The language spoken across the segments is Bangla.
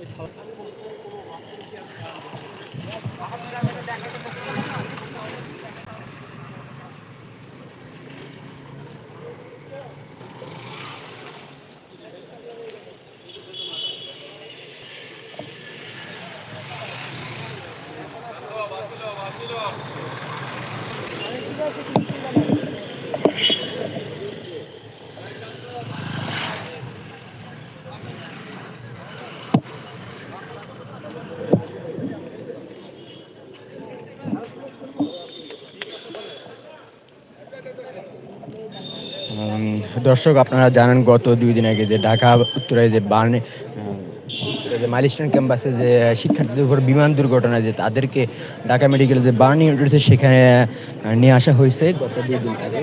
এই দর্শক, আপনারা জানেন গত দুই দিন আগে যে ঢাকা, উত্তরে যে বার্নে যে ক্যাম্পাসে যে শিক্ষার্থীদের উপর বিমান দুর্ঘটনা যে তাদেরকে ঢাকা মেডিকেল যে বার্ন ইউনিট রয়েছে সেখানে নিয়ে আসা হয়েছে গত দুই দিন আগে।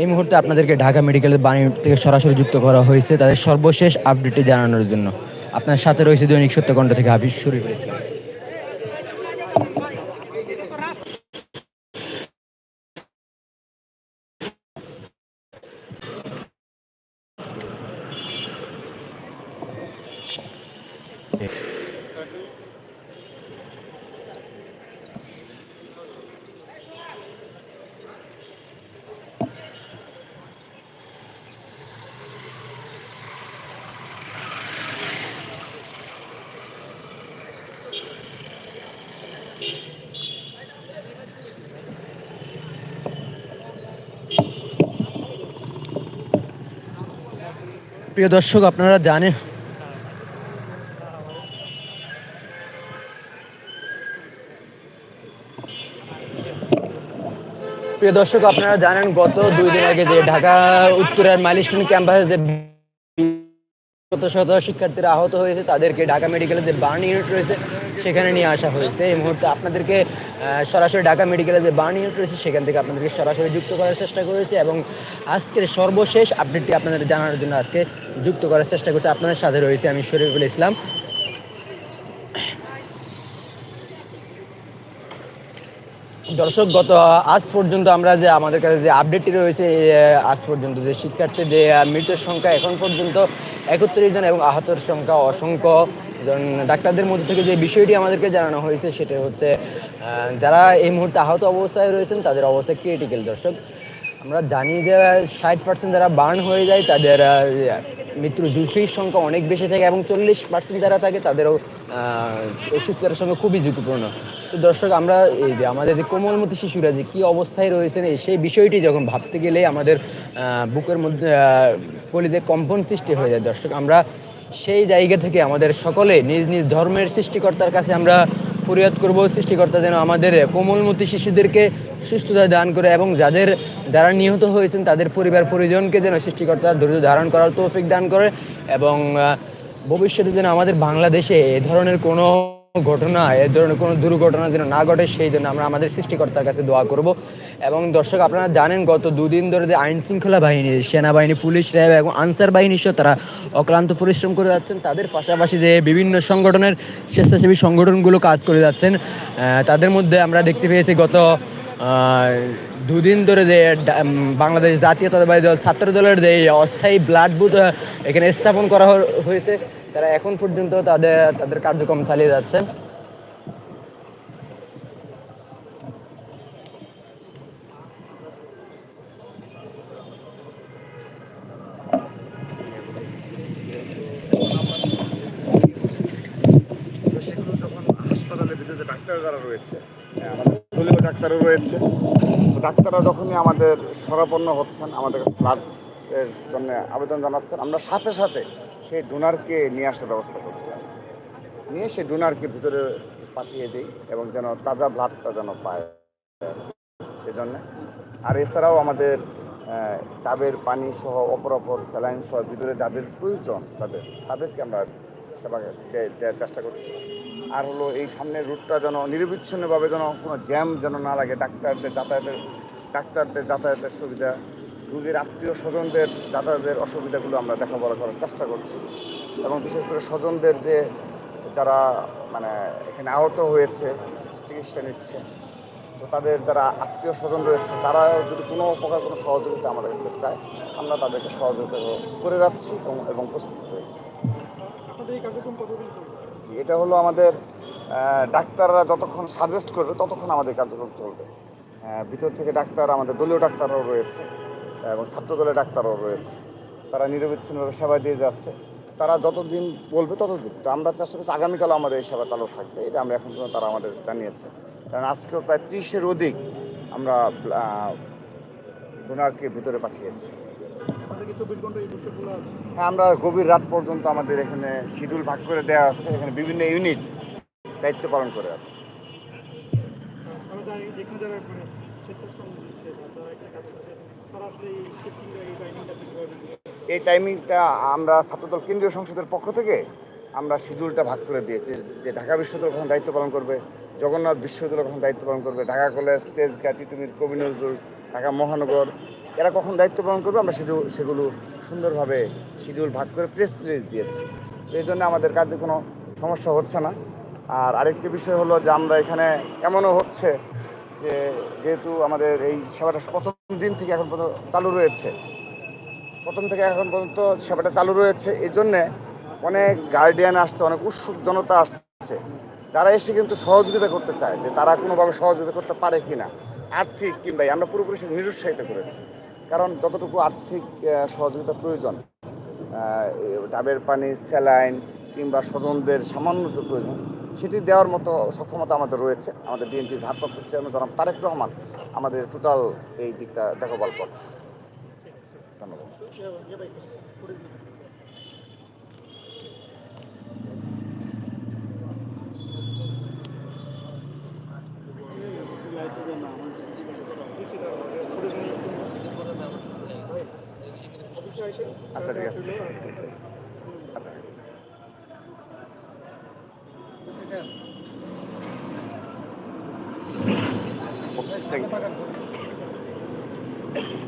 এই মুহূর্তে আপনাদেরকে ঢাকা মেডিকেলের বার্ন ইউনিট থেকে সরাসরি যুক্ত করা হয়েছে। তাদের সর্বশেষ আপডেটটি জানানোর জন্য আপনার সাথে রয়েছে দৈনিক সত্যকণ্ঠ থেকে হাফিজ শরীফ ইসলাম প্রিয় দর্শক, আপনারা জানেন। প্রিয় দর্শক, আপনারা জানেন, গত দুই দিন আগে যে ঢাকা উত্তরের মাইলস্টোন ক্যাম্পাসে যে শত শত শিক্ষার্থীরা আহত হয়েছে। তাদেরকে ঢাকা মেডিকেলের যে বার্ন ইউনিট রয়েছে, সেখানে নিয়ে আসা হয়েছে। এই মুহূর্তে আপনাদেরকে সরাসরি ঢাকা মেডিকেলের যে বার্ন ইউনিট রয়েছে, সেখান থেকে আপনাদেরকে সরাসরি যুক্ত করার চেষ্টা করেছে এবং আজকের সর্বশেষ আপডেটটি আপনাদের জানানোর জন্য আজকে যুক্ত করার চেষ্টা করছে। আপনাদের সাথে রয়েছে আমি শরীফুল ইসলাম। দর্শক, গত আজ পর্যন্ত আমরা যে আমাদের কাছে যে আপডেটটি রয়েছে আজ পর্যন্ত যে শিক্ষার্থীর যে মৃতের সংখ্যা এখন পর্যন্ত একত্রিশ জন এবং আহতের সংখ্যা অসংখ্য ডাক্তারদের মধ্যে থেকে যে বিষয়টি আমাদেরকে জানানো হয়েছে, সেটা হচ্ছে যারা এই মুহূর্তে আহত অবস্থায় রয়েছেন, তাদের অবস্থা ক্রিটিক্যাল দর্শক। আমরা জানি যে ষাট পার্সেন্ট যারা বার্ন হয়ে যায় তাদের আহ, মৃত্যুর ঝুঁকির সংখ্যা অনেক বেশি থাকে এবং চল্লিশ পার্সেন্ট যারা থাকে তাদেরও অসুস্থতার সঙ্গে খুবই ঝুঁকিপূর্ণ। তো দর্শক আমরা এই যে আমাদের যে কোমলমতি শিশুরা যে কী অবস্থায় রয়েছেন সেই বিষয়টি যখন ভাবতে গেলে আমাদের বুকের মধ্যে কলিতে কম্পন সৃষ্টি হয়ে যায়। দর্শক আমরা সেই জায়গা থেকে আমাদের সকলে নিজ নিজ ধর্মের সৃষ্টিকর্তার কাছে আমরা ফরিয়াদ করব, সৃষ্টিকর্তা যেন আমাদের কোমলমতি শিশুদেরকে সুস্থতা দান করে এবং যাদের যারা নিহত হয়েছেন, তাদের পরিবার পরিজনকে যেন সৃষ্টিকর্তা ধৈর্য ধারণ করার তৌফিক দান করে এবং ভবিষ্যতে যেন আমাদের বাংলাদেশে এ ধরনের কোনো ঘটনা, এ ধরনের কোনো দুর্ঘটনা যেন না ঘটে, সেই জন্য আমরা আমাদের সৃষ্টিকর্তার কাছে দোয়া করব। এবং দর্শক, আপনারা জানেন, গত দুদিন ধরে যে আইন শৃঙ্খলা বাহিনী, সেনাবাহিনী, পুলিশ, র্যাব এবং আনসার বাহিনী সহ তারা অক্লান্ত পরিশ্রম করে যাচ্ছেন, তাদের পাশাপাশি যে বিভিন্ন সংগঠনের স্বেচ্ছাসেবী সংগঠনগুলো কাজ করে যাচ্ছেন তাদের মধ্যে আমরা দেখতে পেয়েছি গত দুদিন ধরে যে বাংলাদেশ জাতীয়তাবাদী দল ছাত্র দলের যে অস্থায়ী ব্লাড বুথ এখানে স্থাপন করা হয়েছে। তারা এখন পর্যন্ত তাদের তাদের কার্যক্রম চালিয়ে যাচ্ছেন হ্যাঁ, ডাক্তারও রয়েছে। ডাক্তাররা যখনই আমাদের সরাপন্ন হচ্ছেন আমাদের কাছে ব্লাডের জন্য আবেদন জানাচ্ছেন আমরা সাথে সাথে সেই ডোনারকে নিয়ে আসার ব্যবস্থা করছি। নিয়ে সেই ডোনারকে ভিতরে পাঠিয়ে দিই এবং যেন তাজা ব্লাডটা যেন পায়। সেজন্য। আর এছাড়াও আমাদের ডাবের পানি সহ অপর অপর স্যালাইন সহ ভিতরে যাদের প্রয়োজন তাদের তাদেরকে আমরা সেবা দেওয়ার চেষ্টা করছি। আর হলো এই সামনের রুটটা যেন নিরবিচ্ছিন্নভাবে যেন কোনো জ্যাম যেন না লাগে, ডাক্তারদের যাতায়াতের ডাক্তারদের যাতায়াতের সুবিধা রোগীর আত্মীয় স্বজনদের যাতায়াতের অসুবিধাগুলো আমরা দেখাবলা করার চেষ্টা করছি। এবং বিশেষ করে স্বজনদের যে যারা মানে এখানে আহত হয়েছে চিকিৎসা নিচ্ছে তো তাদের যারা আত্মীয় স্বজন রয়েছে তারা যদি কোনো প্রকার কোনো সহযোগিতা আমাদের কাছে চায় আমরা তাদেরকে সহযোগিতা করে যাচ্ছি এবং এবং প্রস্তুত রয়েছি। জি, এটা হলো আমাদের ডাক্তাররা যতক্ষণ সাজেস্ট করবে ততক্ষণ আমাদের কার্যক্রম চলবে। আহ, ভিতর থেকে ডাক্তার আমাদের দলীয় ডাক্তাররাও রয়েছে। এবং ছাত্রদলের ডাক্তারও রয়েছে। তারা নিরবিচ্ছিন্নভাবে সেবা দিয়ে যাচ্ছে। তারা যতদিন বলবে ততদিন। তো আমরা চেষ্টা করছি আগামীকালও আমাদের এই সেবা চালু থাকবে। এটা আমরা এখন পর্যন্ত তারা আমাদের জানিয়েছে। কারণ আজকেও প্রায় ত্রিশের অধিক আমরা ডোনারকে ভিতরে পাঠিয়েছি। হ্যাঁ আমরা গভীর রাত পর্যন্ত আমাদের এখানে শিডিউল ভাগ করে দেওয়া আছে। এখানে বিভিন্ন ইউনিট দায়িত্ব পালন করে আছে। এই টাইমিংটা আমরা ছাত্রদল কেন্দ্রীয় সংসদের পক্ষ থেকে আমরা শিডিউলটা ভাগ করে দিয়েছি, যে ঢাকা বিশ্ববিদ্যালয় কখন দায়িত্ব পালন করবে, জগন্নাথ বিশ্ববিদ্যালয় কখন দায়িত্ব পালন করবে, ঢাকা কলেজ, তেজগাঁ, তিতুমির, কবি নজরুল, ঢাকা মহানগর, এরা কখন দায়িত্ব পালন করবে আমরা সেগুলো সেগুলো সুন্দরভাবে শিডিউল ভাগ করে প্রেস রিলিজ দিয়েছি। তো এই জন্য আমাদের কাজে কোনো সমস্যা হচ্ছে না। আর আরেকটি বিষয় হলো যে আমরা এখানে এমনও হচ্ছে যে যেহেতু আমাদের এই সেবাটা প্রথম দিন থেকে এখন পর্যন্ত চালু রয়েছে। প্রথম থেকে এখন পর্যন্ত সেবাটা চালু রয়েছে। এই জন্যে অনেক গার্ডিয়ান আসছে, অনেক উৎসুক জনতা আসছে। যারা এসে কিন্তু সহযোগিতা করতে চায় যে তারা কোনোভাবে সহযোগিতা করতে পারে কিনা, আর্থিক কিংবা আমরা পুরোপুরি সে নিরুৎসাহিত করেছি। কারণ যতটুকু আর্থিক সহযোগিতা প্রয়োজন ডাবের পানি, স্যালাইন কিংবা স্বজনদের সামান্য প্রয়োজন সেটি দেওয়ার মতো সক্ষমতা আমাদের রয়েছে। আমাদের বিএনপির ভারপ্রাপ্ত চেয়ারম্যান জনাব তারেক রহমান আমাদের টোটাল এই দিকটা দেখভাল করছে। ধন্যবাদ। ইয়ে ভাই করে థ్యాంక్ యూ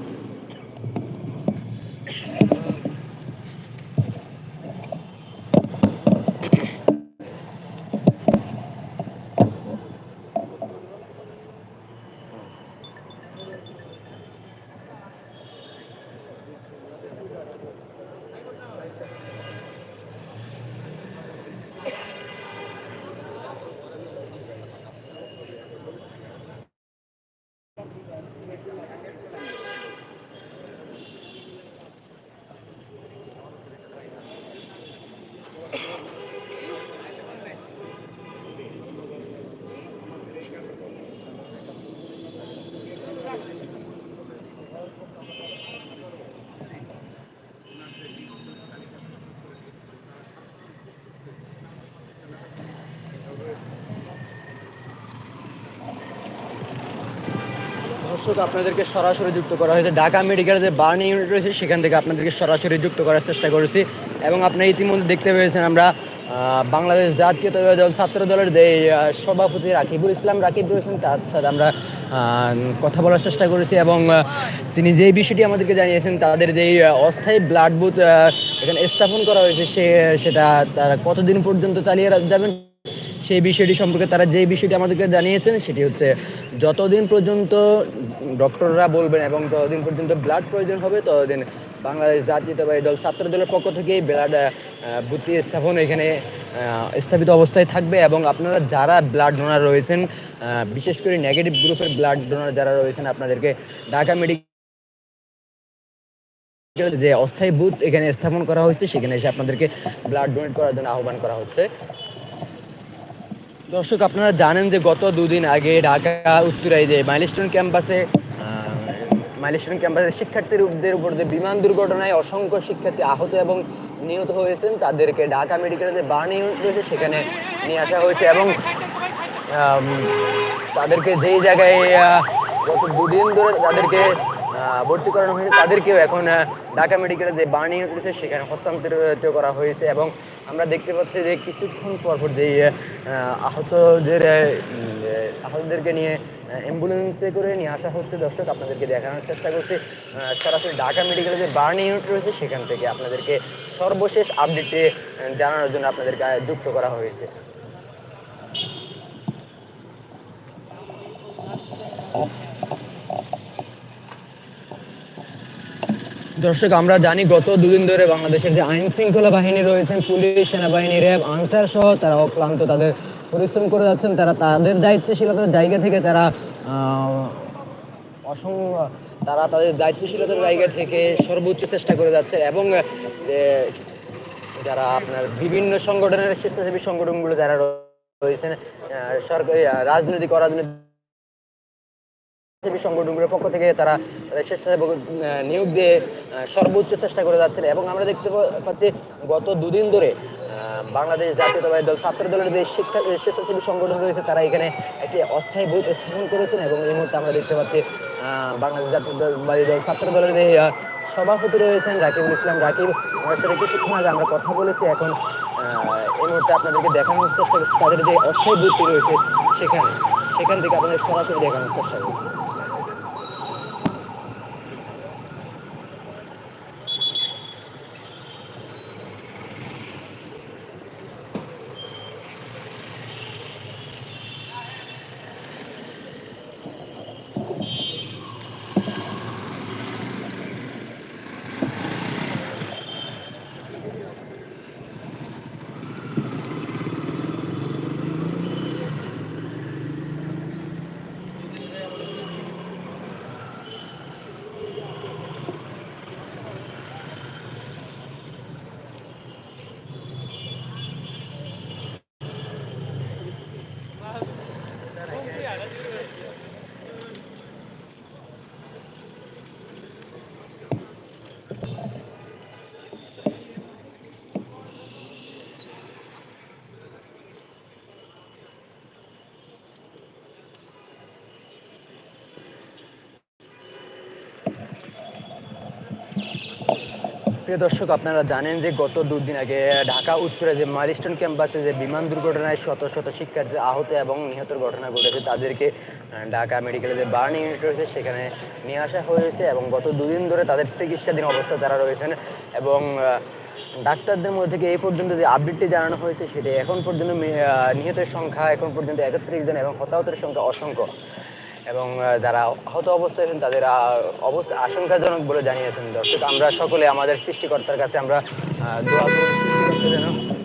দর্শক, আপনাদেরকে সরাসরি যুক্ত করা হয়েছে। ঢাকা মেডিকেলের যে বার্ন ইউনিট রয়েছে, সেখান থেকে আপনাদেরকে সরাসরি যুক্ত করার চেষ্টা করেছি। এবং আপনারা ইতিমধ্যে দেখতে পেয়েছেন আমরা বাংলাদেশ জাতীয়তাবাদী দল ছাত্র দলের যে সভাপতি রাকিবুল ইসলাম। রাকিব রয়েছেন তার সাথে আমরা কথা বলার চেষ্টা করেছি এবং তিনি যেই বিষয়টি আমাদেরকে জানিয়েছেন, তাদের যেই অস্থায়ী ব্লাড বুথ এখানে স্থাপন করা হয়েছে, সে, সেটা তারা কতদিন পর্যন্ত চালিয়ে যাবেন সেই বিষয়টি সম্পর্কে তারা যে বিষয়টি আমাদেরকে জানিয়েছেন সেটি হচ্ছে যতদিন পর্যন্ত ডক্টররা বলবেন এবং ততদিন পর্যন্ত ব্লাড প্রয়োজন হবে, ততদিন বাংলাদেশ জাতীয়তাবাদী দল, ছাত্র দলের পক্ষ থেকেই ব্লাড ভর্তি স্থাপন এখানে স্থাপিত অবস্থায় থাকবে এবং আপনারা যারা ব্লাড ডোনার রয়েছেন বিশেষ করে নেগেটিভ গ্রুপের ব্লাড ডোনার যারা রয়েছেন, আপনাদেরকে ঢাকা মেডিকেল যে অস্থায়ী বুথ এখানে স্থাপন করা হয়েছে, সেখানে এসে আপনাদেরকে ব্লাড ডোনেট করার জন্য আহ্বান করা হচ্ছে। দর্শক, আপনারা জানেন যে গত দুদিন আগে ঢাকা উত্তরায় যে মাইলস্টোন ক্যাম্পাসে মাইলস্টোন ক্যাম্পাসের শিক্ষার্থীদের উপর যে বিমান দুর্ঘটনায় অসংখ্য শিক্ষার্থী আহত এবং নিহত হয়েছেন, তাদেরকে ঢাকা মেডিকেলের যে বার্ন ইউনিট রয়েছে, সেখানে নিয়ে আসা হয়েছে এবং তাদেরকে যেই জায়গায় গত দুদিন ধরে তাদেরকে ভর্তি করানো হয়েছে, তাদেরকেও এখন ঢাকা মেডিকেলে যে বার্ন ইউনিট রয়েছে, সেখানে হস্তান্তরিত করা হয়েছে এবং আমরা দেখতে পাচ্ছি যে কিছুক্ষণ পর পর যে আহতদের আহতদেরকে নিয়ে অ্যাম্বুলেন্সে করে নিয়ে আসা হচ্ছে। দর্শক, আপনাদেরকে দেখানোর চেষ্টা করছি। সরাসরি ঢাকা মেডিকেলে যে বার্ন ইউনিট রয়েছে, সেখান থেকে আপনাদেরকে সর্বশেষ আপডেটে জানানোর জন্য আপনাদেরকে যুক্ত করা হয়েছে। দর্শক আমরা জানি গত দুদিন ধরে বাংলাদেশের যে আইন শৃঙ্খলা বাহিনী রয়েছেন পুলিশ সেনাবাহিনী র্যাব আনসার সহ তারা অক্লান্ত তাদের পরিশ্রম করে যাচ্ছেন। তারা তাদের দায়িত্বশীলতার জায়গা থেকে তারা আহ, অসং তারা তাদের দায়িত্বশীলতার জায়গা থেকে সর্বোচ্চ চেষ্টা করে যাচ্ছে এবং যারা আপনার বিভিন্ন সংগঠনের স্বেচ্ছাসেবী সংগঠনগুলো যারা রয়েছেন সরকারি রাজনৈতিক অরাজনৈতিক স্বেচ্ছাসেবী সংগঠনগুলোর পক্ষ থেকে তারা স্বেচ্ছাসেবক নিয়োগ দিয়ে সর্বোচ্চ চেষ্টা করে যাচ্ছেন এবং আমরা দেখতে পাচ্ছি গত দুদিন ধরে বাংলাদেশ জাতীয়তাবাদী দল ছাত্র দলের যে শিক্ষা, স্বেচ্ছাসেবী সংগঠন রয়েছে, তারা এখানে একটি অস্থায়ী বুথ স্থাপন করেছেন এবং এই মুহূর্তে আমরা দেখতে পাচ্ছি বাংলাদেশ জাতীয়তাবাদী দল ছাত্র দলের যে সভাপতি রয়েছেন রাকিবুল ইসলাম। রাকিব ওনার সাথে কিছুক্ষণ আগে আমরা কথা বলেছি, এখন এই মুহূর্তে আপনাদেরকে দেখানোর চেষ্টা করছি, তাদের যে অস্থায়ী বুথটি রয়েছে সেখানে। সেখান থেকে আপনাদের সরাসরি দেখানোর চেষ্টা করছি। প্রিয় দর্শক, আপনারা জানেন যে গত দুদিন আগে ঢাকা উত্তরে যে মাইলস্টোন ক্যাম্পাসে যে বিমান দুর্ঘটনায় শত শত শিক্ষার্থী আহত এবং নিহতের ঘটনা ঘটেছে, তাদেরকে ঢাকা মেডিকেলে যে বার্ন ইউনিট রয়েছে, সেখানে নিয়ে আসা হয়েছে এবং গত দুদিন ধরে তাদের চিকিৎসাধীন অবস্থা তারা রয়েছেন এবং ডাক্তারদের মধ্যে থেকে এই পর্যন্ত যে আপডেটটি জানানো হয়েছে, সেটি এখন পর্যন্ত নিহতের সংখ্যা এখন পর্যন্ত একত্রিশ জন এবং হতাহতের সংখ্যা অসংখ্য। এবং যারা আহত অবস্থায় আছেন, তাদের অবস্থা আশঙ্কাজনক বলে জানিয়েছেন দর্শক। আমরা সকলে আমাদের সৃষ্টিকর্তার কাছে আমরা দোয়া দোয়া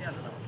করি সৃষ্টিকর্তা যেন প্রিয়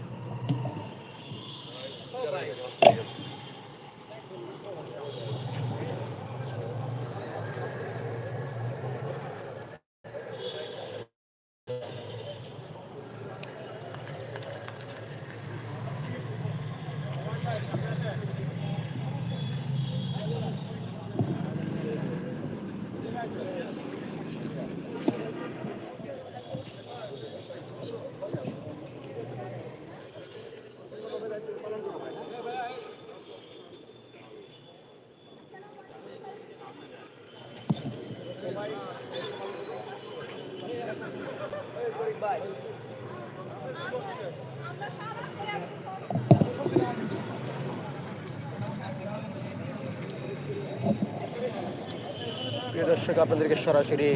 দর্শক আপনাদেরকে সরাসরি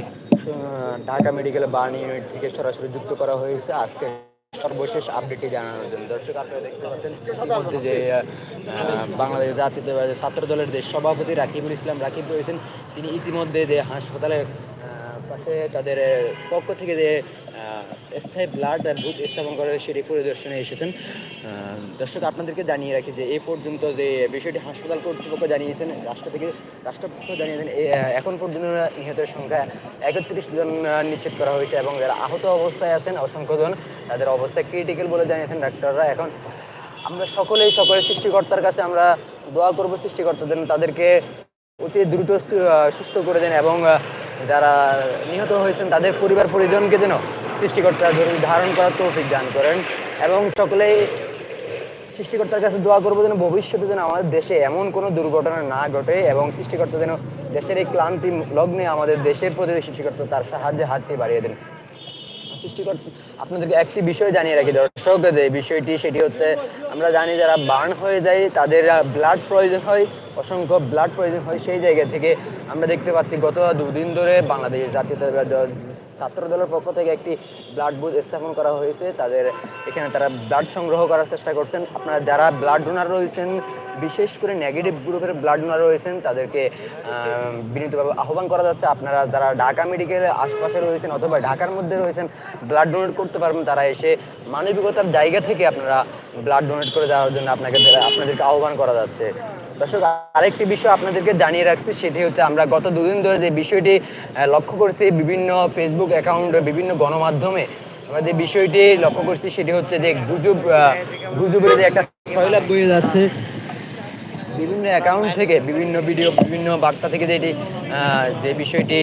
ঢাকা মেডিকেল বার্ন ইউনিট থেকে সরাসরি যুক্ত করা হয়েছে। আজকে সর্বশেষ আপডেটটি জানানোর জন্য। দর্শক আপনারা দেখতে পাচ্ছেন যে বাংলাদেশ জাতীয় ছাত্র দলের যে সভাপতি রাকিবুল ইসলাম রাকিব রয়েছেন তিনি ইতিমধ্যে যে হাসপাতালের আহ, পাশে তাদের পক্ষ থেকে যে স্থায়ী ব্লাড বুথ স্থাপন করা হয় সেটি পরিদর্শনে এসেছেন। দর্শক, আপনাদেরকে জানিয়ে রাখি যে এই পর্যন্ত যে, বিষয়টি হাসপাতাল কর্তৃপক্ষ জানিয়েছেন, রাষ্ট্র থেকে, রাষ্ট্রপক্ষ জানিয়েছেন এখন পর্যন্ত নিহতের সংখ্যা একত্রিশ জন নিশ্চিত করা হয়েছে এবং যারা আহত অবস্থায় আছেন, অসংখ্য জন, তাদের অবস্থা ক্রিটিক্যাল বলে জানিয়েছেন ডাক্তাররা। এখন আমরা সকলেই সকলের সৃষ্টিকর্তার কাছে আমরা দোয়া করব সৃষ্টিকর্তা যেন তাদেরকে অতি দ্রুত সুস্থ করে দেন এবং যারা নিহত হয়েছেন, তাদের পরিবার পরিজনকে যেন সৃষ্টিকর্তা ধরে- ধারণ করার তৌফিক দান করেন এবং সকলেই সৃষ্টিকর্তার কাছে দোয়া করব যেন ভবিষ্যতে যেন আমাদের দেশে এমন কোনো দুর্ঘটনা না ঘটে এবং সৃষ্টিকর্তা যেন দেশের এই ক্লান্তি লগ্নে আমাদের দেশের প্রতি সৃষ্টিকর্তা তার সাহায্যে হাতটি বাড়িয়ে দেন। সৃষ্টিকর্তা, আপনাদেরকে একটি বিষয় জানিয়ে রাখি দর্শক যে বিষয়টি সেটি হচ্ছে আমরা জানি যারা বার্ন হয়ে যায়, তাদের ব্লাড প্রয়োজন হয় অসংখ্য ব্লাড প্রয়োজন হয় সেই জায়গা থেকে আমরা দেখতে পাচ্ছি গত দুদিন ধরে বাংলাদেশ জাতীয় ছাত্র দলের পক্ষ থেকে একটি ব্লাড বুথ স্থাপন করা হয়েছে। তাদের এখানে তারা ব্লাড সংগ্রহ করার চেষ্টা করছেন। আপনারা যারা ব্লাড ডোনার রয়েছেন, বিশেষ করে নেগেটিভ গ্রুপের ব্লাড ডোনার রয়েছেন, তাদেরকে বিনীতভাবে আহ্বান করা যাচ্ছে। আপনারা যারা ঢাকা মেডিকেলের আশপাশে রয়েছেন অথবা ঢাকার মধ্যে রয়েছেন ব্লাড ডোনেট করতে পারবেন। তারা এসে মানবিকতার জায়গা থেকে আপনারা ব্লাড ডোনেট করে দেওয়ার জন্য আপনাকে, আপনাদেরকে আহ্বান করা যাচ্ছে। দর্শক, আরেকটি বিষয় আপনাদেরকে জানিয়ে রাখছি, সেটি হচ্ছে আমরা গত দুদিন ধরে যে বিষয়টি লক্ষ্য করছি, বিভিন্ন ফেসবুক অ্যাকাউন্ট বিভিন্ন গণমাধ্যমে আমরা যে বিষয়টি লক্ষ্য করছি, সেটি হচ্ছে যে গুজব গুজবের যে একটা বয়ে যাচ্ছে। বিভিন্ন অ্যাকাউন্ট থেকে, বিভিন্ন ভিডিও বিভিন্ন বার্তা থেকে যেটি যে বিষয়টি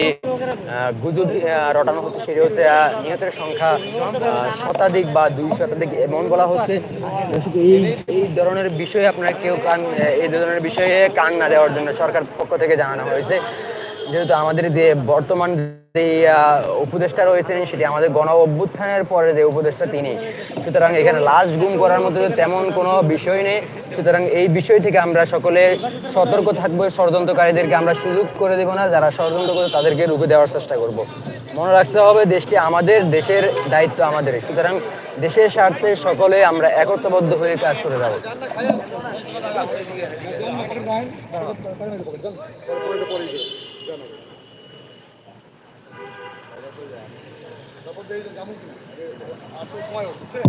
গুজব রটানো হচ্ছে, সেটি হচ্ছে নিহতের সংখ্যা শতাধিক বা দুই শতাধিক এমন বলা হচ্ছে, এই এই ধরনের বিষয়ে আপনার কেউ কান এই ধরনের বিষয়ে কান না দেওয়ার জন্য সরকার পক্ষ থেকে জানানো হয়েছে। যেহেতু আমাদের যে বর্তমান যে উপদেষ্টা রয়েছেন, সেটি আমাদের গণ অভ্যুত্থানের পরে যে উপদেষ্টা তিনি। সুতরাং এখানে লাশ গুম করার মধ্যে তেমন কোনো বিষয় নেই। সুতরাং এই বিষয় থেকে আমরা সকলে সতর্ক থাকব, ষড়যন্ত্রকারীদেরকে আমরা সুযোগ করে দেবো না, যারা ষড়যন্ত্র করে তাদেরকে রুখে দেওয়ার চেষ্টা করব। মনে রাখতে হবে, দেশটি আমাদের দেশের দায়িত্ব আমাদের। সুতরাং দেশের স্বার্থে সকলে আমরা একত্রবদ্ধ হয়ে কাজ করে যাব। 내일은 야무지고. 아, 또 통화요. 그래.